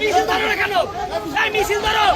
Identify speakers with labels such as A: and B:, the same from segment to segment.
A: মিছিল ধরো কেন মিছিল ধরো।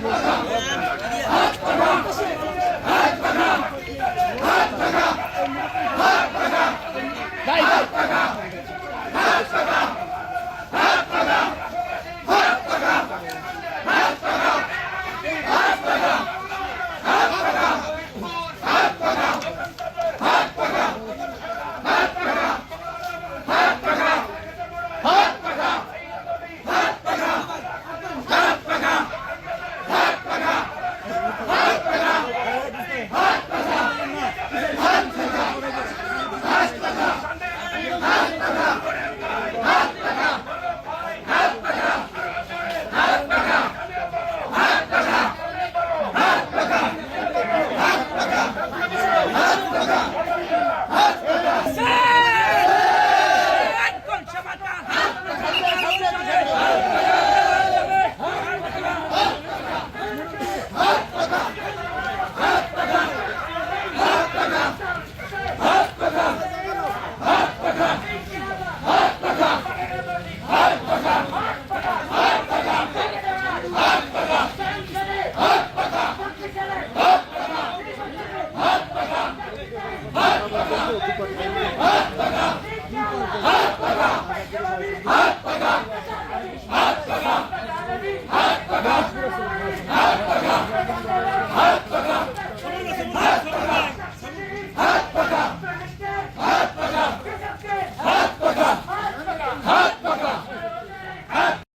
A: Hak! টাকা টাকা হাত পাকা